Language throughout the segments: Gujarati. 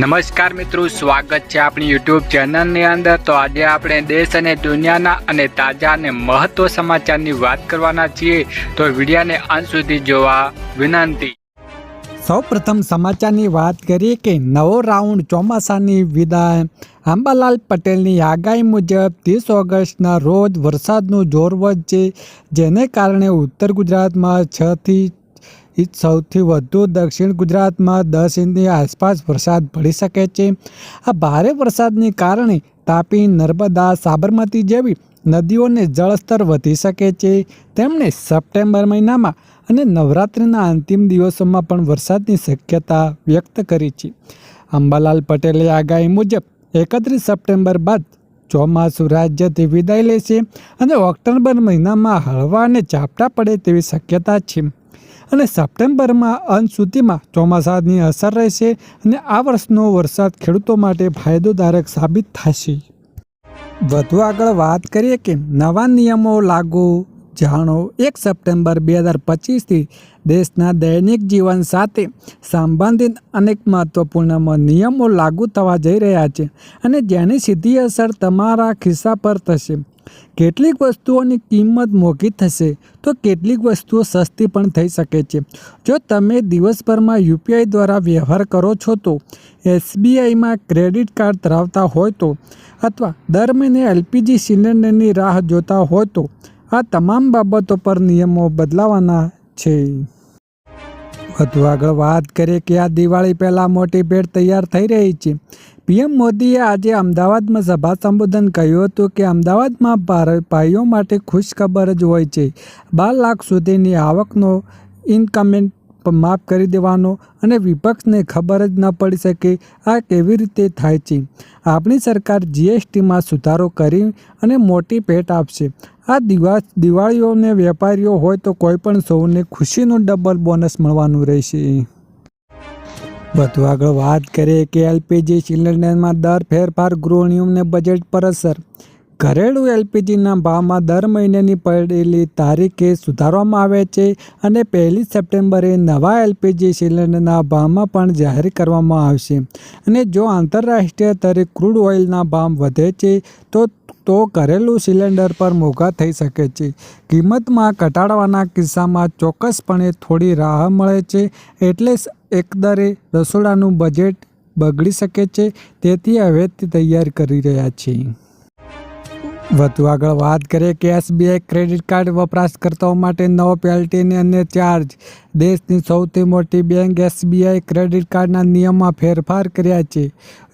નમસ્કાર મિત્રો, સ્વાગત છે આપણી યુટ્યુબ ચેનલની અંદર. તો આજે આપણે દેશ અને દુનિયાના અને તાજા અને મહત્વ સમાચારની વાત કરવાના છીએ. તો વિડીયાને અંત સુધી જોવા વિનંતી. સૌ પ્રથમ સમાચારની વાત કરીએ કે નવો રાઉન્ડ ચોમાસાની વિદાય. આંબાલાલ પટેલની આગાહી મુજબ ત્રીસ ઓગસ્ટના રોજ વરસાદનું જોર વધશે, જેને કારણે ઉત્તર ગુજરાતમાં છથી ઇંચ સૌથી વધુ દક્ષિણ ગુજરાતમાં દસ ઇંચની આસપાસ વરસાદ પડી શકે છે. આ ભારે વરસાદને કારણે તાપી, નર્મદા, સાબરમતી જેવી નદીઓને જળસ્તર વધી શકે છે. તેમણે સપ્ટેમ્બર મહિનામાં અને નવરાત્રિના અંતિમ દિવસોમાં પણ વરસાદની શક્યતા વ્યક્ત કરી છે. અંબાલાલ પટેલે આગાહી મુજબ, એકત્રીસ સપ્ટેમ્બર બાદ ચોમાસું રાજ્યથી વિદાય લેશે અને ઓક્ટોબર મહિનામાં હળવા અને ઝાપટા પડે તેવી શક્યતા છે. અને સપ્ટેમ્બરમાં અંત સુધીમાં ચોમાસાની અસર રહેશે અને આ વર્ષનો વરસાદ ખેડૂતો માટે ફાયદોકારક સાબિત થશે. વધુ આગળ વાત કરીએ કે નવા નિયમો લાગુ જાણો, એક સપ્ટેમ્બર બે હજાર પચીસથી દેશના દૈનિક જીવન સાથે સંબંધિત અનેક મહત્વપૂર્ણ નિયમો લાગુ થવા જઈ રહ્યા છે અને જેની સીધી અસર તમારા ખિસ્સા પર થશે. કેટલીક વસ્તુઓની કિંમત મોંઘી થશે તો કેટલીક વસ્તુઓ સસ્તી પણ થઈ શકે છે. જો તમે દિવસભરમાં યુપીઆઈ દ્વારા વ્યવહાર કરો છો તો એસબીઆઈમાં ક્રેડિટ કાર્ડ ધરાવતા હોય તો અથવા દર મહિને એલપીજી સિલિન્ડરની રાહ જોતા હોય તો આ તમામ બાબતો પર નિયમો બદલાવાના છે. વધુ આગળ વાત કરીએ કે આ દિવાળી પહેલાં મોટી ભેટ તૈયાર થઈ રહી છે. પીએમ મોદીએ આજે અમદાવાદમાં સભા સંબોધન કહ્યું હતું કે અમદાવાદમાં ભાઈઓ માટે ખુશ ખબર જ હોય છે. બાર લાખ સુધીની આવકનો ઇન્કમેન્ટ માફ કરી દેવાનો અને વિપક્ષને ખબર જ ન પડી શકે આ કેવી રીતે થાય છે. આપણી સરકાર જીએસટીમાં સુધારો કરી અને મોટી ભેટ આપશે. આ દિવા દિવાળીઓને વેપારીઓ હોય તો કોઈ પણ સૌને ખુશીનું ડબલ બોનસ મળવાનું રહેશે. વધુ આગળ વાત કરીએ કે એલપીજી સિલિન્ડરમાં દર ફેરફાર ગૃહિણીઓને બજેટ પર અસર. ઘરેલું એલપીજીના ભાવમાં દર મહિનેની પડેલી તારીખે સુધારવામાં આવે છે અને પહેલી સપ્ટેમ્બરે નવા એલપીજી સિલિન્ડરના ભાવમાં પણ જાહેર કરવામાં આવશે. અને જો આંતરરાષ્ટ્રીય સ્તરે ક્રૂડ ઓઇલના ભાવ વધે છે, તો તો ઘરેલું સિલિન્ડર પર મોંઘા થઈ શકે છે. કિંમતમાં ઘટાડવાના કિસ્સામાં ચોક્કસપણે થોડી રાહ મળે છે, એટલે એકદરે રસોડાનું બજેટ બગડી શકે છે, તેથી હવે તૈયાર કરી રહ્યા છીએ. વધુ આગળ વાત કરીએ કે એસબીઆઈ ક્રેડિટ કાર્ડ વપરાશકર્તાઓ માટે નવો પેલ્ટીની અને ચાર્જ. દેશની સૌથી મોટી બેંક એસબીઆઈ ક્રેડિટ કાર્ડના નિયમમાં ફેરફાર કર્યા છે.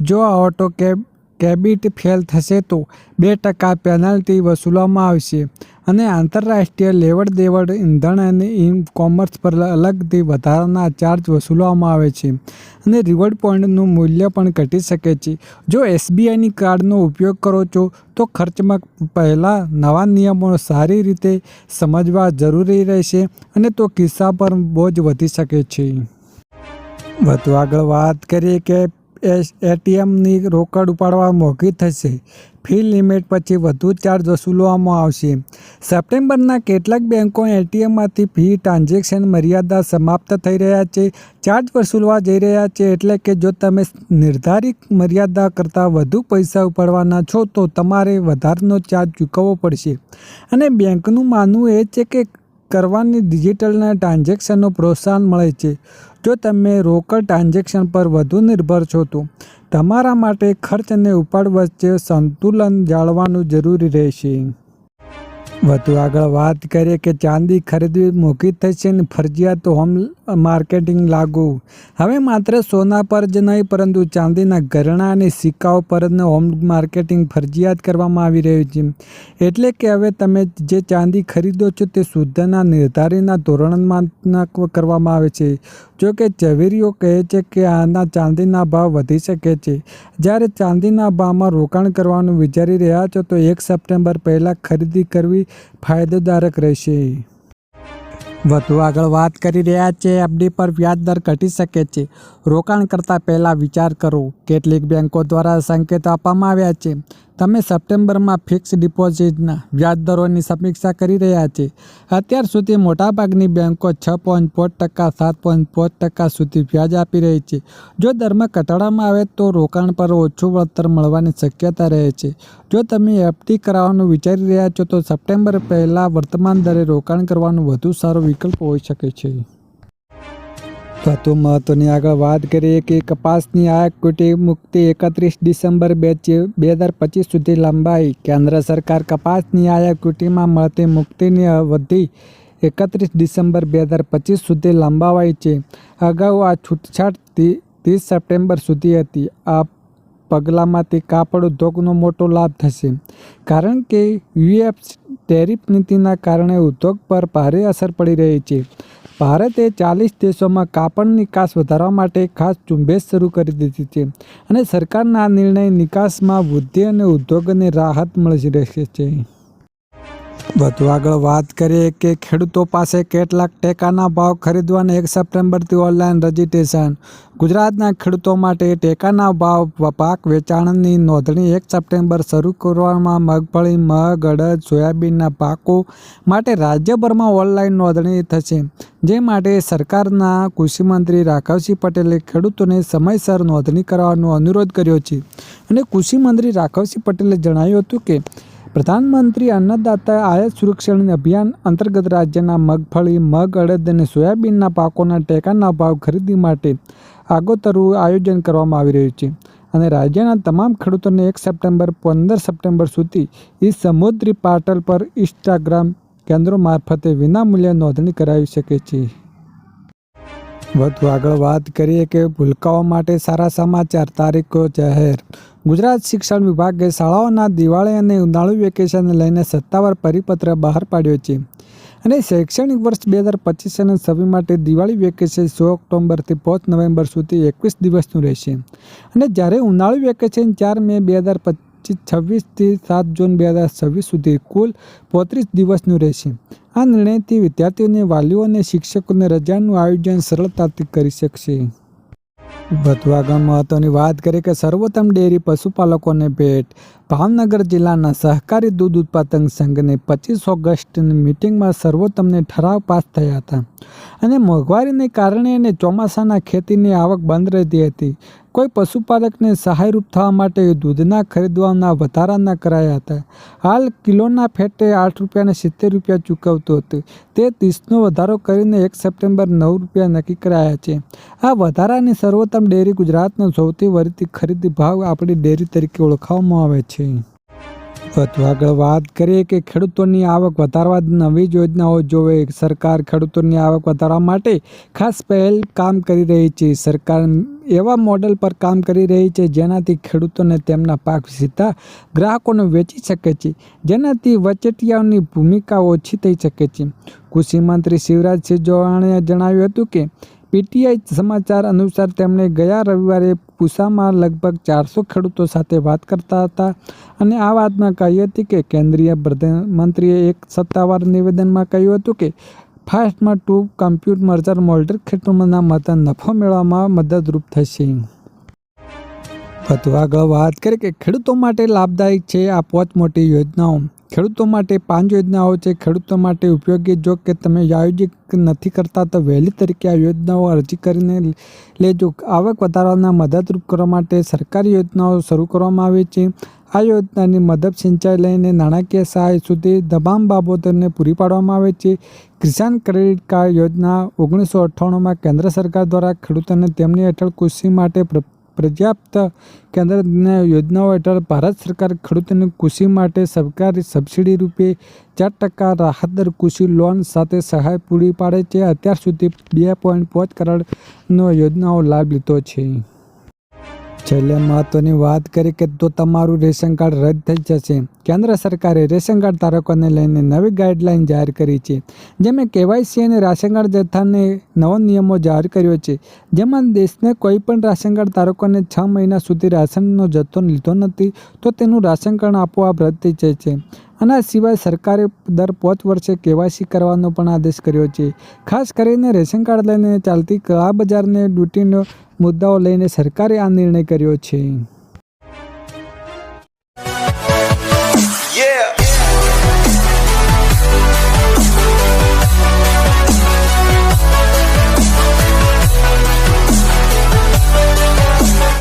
જો આ ઓટો કેબ, કેબિટ ફેલ થશે તો બે ટકા પેનલ્ટી વસૂલવામાં આવશે. અને આંતરરાષ્ટ્રીય લેવડ દેવડ ઇંધણ અને ઇન કોમર્સ પર અલગથી વધારાના ચાર્જ વસૂલવામાં આવે છે અને રિવોર્ડ પોઈન્ટનું મૂલ્ય પણ ઘટી શકે છે. જો એસબીઆઈની કાર્ડનો ઉપયોગ કરો છો, તો ખર્ચમાં પહેલાં નવા નિયમો સારી રીતે સમજવા જરૂરી રહેશે અને તો કિસ્સા પર બોજ વધી શકે છે. વધુ આગળ વાત કરીએ કે એટીએમની રોકડ ઉપાડવા મોંઘી થશે. ફી લિમિટ પછી વધુ ચાર્જ વસૂલવામાં આવશે. સપ્ટેમ્બરના કેટલાક બેન્કો એટીએમમાંથી ફી, ટ્રાન્ઝેક્શન મર્યાદા સમાપ્ત થઈ રહ્યા છે. ચાર્જ વસૂલવા જઈ રહ્યા છે એટલે કે જો તમે નિર્ધારિત મર્યાદા કરતાં વધુ પૈસા ઉપાડવાના છો તો તમારે વધારાનો ચાર્જ ચૂકવવો પડશે. અને બેંકનું માનવું એ છે કે કરવાની ડિજિટલના ટ્રાન્ઝેક્શનનો પ્રોત્સાહન મળે છે. જો તમે રોકડ ટ્રાન્ઝેક્શન પર વધુ નિર્ભર છો તો તમારા માટે ખર્ચ અને ઉપાડ વચ્ચે સંતુલન જાળવવાનું જરૂરી રહેશે. વધુ આગળ વાત કરીએ કે ચાંદી ખરીદવી મોંઘી થશે અને ફરજિયાત હોમ માર્કેટિંગ લાગુ. હવે માત્ર સોના પર જ નહીં, પરંતુ ચાંદીના ઘરેણાં અને સિક્કાઓ પર જ હોમ માર્કેટિંગ ફરજિયાત કરવામાં આવી રહ્યું છે. એટલે કે હવે તમે જે ચાંદી ખરીદો છો તે શુદ્ધના નિર્ધારિતના ધોરણમાં કરવામાં આવે છે. જો કે ઝવેરીઓ કહે છે કે આના ચાંદીના ભાવ વધી શકે છે. જ્યારે ચાંદીના ભાવમાં રોકાણ કરવાનું વિચારી રહ્યા છો, તો એક સપ્ટેમ્બર પહેલાં ખરીદી કરવી ફાયદાદારક રહેશે. વધુ આગળ વાત કરી રહ્યા છે, એફડી પર વ્યાજ દર ઘટી શકે છે. રોકાણ કરતાં પહેલાં વિચાર કરો. કેટલીક બેંકો દ્વારા સંકેત આપવામાં આવ્યા છે. તમે સપ્ટેમ્બરમાં ફિક્સ ડિપોઝિટના વ્યાજ દરોની સમીક્ષા કરી રહ્યા છે. અત્યાર સુધી મોટાભાગની બેન્કો છ પોઈન્ટ પાંચ ટકા, સાત પોઈન્ટ પાંચ ટકા સુધી વ્યાજ આપી રહી છે. જો દરમાં ઘટાડવામાં આવે તો રોકાણ પર ઓછું વળતર મળવાની શક્યતા રહે છે. જો તમે એફડી કરાવવાનું વિચારી રહ્યા છો તો સપ્ટેમ્બર પહેલાં વર્તમાન દરે રોકાણ કરવાનું વધુ સારો વિકલ્પ હોઈ શકે છે. વધુ મહત્વની આગળ વાત કરીએ કે કપાસની આયાત કુટી મુક્તિ એકત્રીસ ડિસેમ્બર બે બે હજાર પચીસ સુધી લંબાઈ. કેન્દ્ર સરકાર કપાસની આયાત કુટીમાં મળતી મુક્તિની અવધિ એકત્રીસ ડિસેમ્બર બે હજાર પચીસ સુધી લંબાવાઈ છે. અગાઉ આ છૂટછાટ ત્રીસ સપ્ટેમ્બર સુધી હતી. આ પગલાંમાંથી કાપડ ઉદ્યોગનો મોટો લાભ થશે. કારણ કે યુએફ ટેરિફ નીતિના કારણે ઉદ્યોગ પર ભારે અસર પડી રહી છે. ભારતે ચાલીસ દેશોમાં કાપડ નિકાસ વધારવા માટે ખાસ ઝુંબેશ શરૂ કરી દીધી છે અને સરકારના આ નિર્ણય નિકાસમાં વૃદ્ધિ અને ઉદ્યોગોને રાહત મળી રહેશે. છે વધુ આગળ વાત કરીએ કે ખેડૂતો પાસે કેટલાક ટેકાના ભાવ ખરીદવાના એક સપ્ટેમ્બરથી ઓનલાઈન રજીસ્ટ્રેશન. ગુજરાતના ખેડૂતો માટે ટેકાના ભાવ પાક વેચાણની નોંધણી એક સપ્ટેમ્બર શરૂ કરવામાં મગફળી, મગ, અડદ, સોયાબીનના પાકો માટે રાજ્યભરમાં ઓનલાઈન નોંધણી થશે. જે માટે સરકારના કૃષિમંત્રી રાઘવસિંહ પટેલે ખેડૂતોને સમયસર નોંધણી કરવાનો અનુરોધ કર્યો છે. અને કૃષિમંત્રી રાઘવસિંહ પટેલે જણાવ્યું હતું કે પ્રધાનમંત્રી અન્નદાતા આયાત સુરક્ષણ અભિયાન અંતર્ગત રાજ્યના મગફળી, મગ, અડદ અને સોયાબીનના પાકોના ટેકાના ભાવ ખરીદી માટે આગોતરું આયોજન કરવામાં આવી રહ્યું છે અને રાજ્યના તમામ ખેડૂતોને એક સપ્ટેમ્બર, પંદર સપ્ટેમ્બર સુધી ઈ સમુદ્રી પાટલ પર ઇન્સ્ટાગ્રામ કેન્દ્રો મારફતે વિનામૂલ્યે નોંધણી કરાવી શકે છે. વધુ આગળ વાત કરીએ કે ભૂલકાઓ માટે સારા સમાચાર, તારીખો, જાહેર ગુજરાત શિક્ષણ વિભાગે શાળાઓના દિવાળી અને ઉનાળુ વેકેશનને લઈને સત્તાવાર પરિપત્ર બહાર પાડ્યો છે. અને શૈક્ષણિક વર્ષ બે હજાર પચીસ અને છવ્વીસ માટે દિવાળી વેકેશન સો ઓક્ટોબરથી પાંચ નવેમ્બર સુધી એકવીસ દિવસનું રહેશે. અને જ્યારે ઉનાળુ વેકેશન ચાર મે બે હજાર પચીસ છવ્વીસથી સાત જૂન બે હજાર છવ્વીસ સુધી કુલ પોત્રીસ દિવસનું રહેશે. આ નિર્ણયથી વિદ્યાર્થીઓને વાલીઓ અને શિક્ષકોને રજાનું આયોજન સરળતાથી કરી શકશે. વધુ આગળ મહત્વની વાત કરીએ કે સર્વોત્તમ ડેરી પશુપાલકોને ભેટ. ભાવનગર જિલ્લાના સહકારી દૂધ ઉત્પાદક સંઘની પચીસ ઓગસ્ટની મિટિંગમાં સર્વોત્તમને ઠરાવ પાસ થયા હતા અને મોંઘવારીને કારણે અને ચોમાસાના ખેતીની આવક બંધ રહેતી હતી. કોઈ પશુપાલકને સહાયરૂપ થવા માટે દૂધના ખરીદવાના વધારાના કરાયા હતા. હાલ કિલોના ફેટે આઠ રૂપિયાને સિત્તેર રૂપિયા ચૂકવતું હતું. તે ત્રીસનો વધારો કરીને એક સપ્ટેમ્બર નવ રૂપિયા નક્કી કરાયા છે. આ વધારાની સર્વોત્તમ ડેરી ગુજરાતનો સૌથી વધતી ખરીદી ભાવ આપણી ડેરી તરીકે ઓળખવામાં આવે છે. વધુ આગળ વાત કરીએ કે ખેડૂતોની આવક વધારવા નવી જ યોજનાઓ જોવે સરકાર ખેડૂતોની આવક વધારવા માટે ખાસ પહેલ કામ કરી રહી છે. સરકાર એવા મોડલ પર કામ કરી રહી છે જેનાથી ખેડૂતોને તેમના પાક સીધા ગ્રાહકોને વેચી શકે છે. જેનાથી વચેટિયાઓની ભૂમિકા ઓછી થઈ શકે છે. કૃષિ મંત્રી શિવરાજસિંહ ચૌહાણે જણાવ્યું હતું કે પીટીઆઈ સમાચાર અનુસાર તેમણે ગયા રવિવારે પૂસામાં લગભગ ચારસો ખેડૂતો સાથે વાત કરતા હતા અને આ વાતમાં કહી હતી કે કેન્દ્રીય પ્રધાનમંત્રીએ એક સત્તાવાર નિવેદનમાં કહ્યું હતું કે ફાસ્ટમાં ટુ કમ્પ્યુટ મર્જર મોલ્ડર ખેડૂતોના મત નફો મેળવવામાં મદદરૂપ થશે. વધુ આગળ વાત કરીએ કે ખેડૂતો માટે લાભદાયક છે આ પાંચ મોટી યોજનાઓ. ખેડૂતો માટે પાંચ યોજનાઓ છે. ખેડૂતો માટે ઉપયોગી જો કે તમે આયોજિત નથી કરતા તો વહેલી તરીકે આ યોજનાઓ અરજી કરીને લેજો. આવક વધારવાના મદદરૂપ કરવા માટે સરકારી યોજનાઓ શરૂ કરવામાં આવી છે. આ યોજનાની મદદ સિંચાઈ લઈને નાણાકીય સહાય સુધી તમામ બાબતોને પૂરી પાડવામાં આવે છે. કિસાન ક્રેડિટ કાર્ડ યોજના ઓગણીસો અઠ્ઠાણુંમાં કેન્દ્ર સરકાર દ્વારા ખેડૂતોને તેમની હેઠળ કૃષિ માટે પર્યાપ્ત કેન્દ્રના યોજનાઓ હેઠળ ભારત સરકાર ખેડૂતોની કૃષિ માટે સરકારી સબસિડી રૂપે ચાર ટકા રાહત દર કૃષિ લોન સાથે સહાય પૂરી પાડે છે. અત્યાર સુધી બે પોઈન્ટ પાંચ કરોડનો યોજનાઓ લાભ લીધો છે. છેલ્લે મહત્વની વાત કરી કે તો તમારું રેશન કાર્ડ રદ થઈ જશે, કેન્દ્ર સરકારે રેશન કાર્ડ ધારકોને લઈને નવી ગાઈડલાઇન જાહેર કરી છે. જેમાં કેવાયસી અને રાશન કાર્ડ જથ્થાને નવો નિયમો જાહેર કર્યો છે. જેમાં દેશને કોઈ પણ રાશન કાર્ડ ધારકોને છ મહિના સુધી રાશનનો જથ્થો લીધો નથી, તો તેનું રાશન કાર્ડ આપોઆપ રદ થઈ જાય છે આના સિવાય સરકારે દર પાંચ વર્ષે કેવાયસી કરવાનો પણ આદેશ કર્યો છે. ખાસ કરીને રેશન કાર્ડ લઈને ચાલતી કળા બજારને ડ્યુટીનો મુદ્દાઓ લઈને સરકારે આ નિર્ણય કર્યો છે.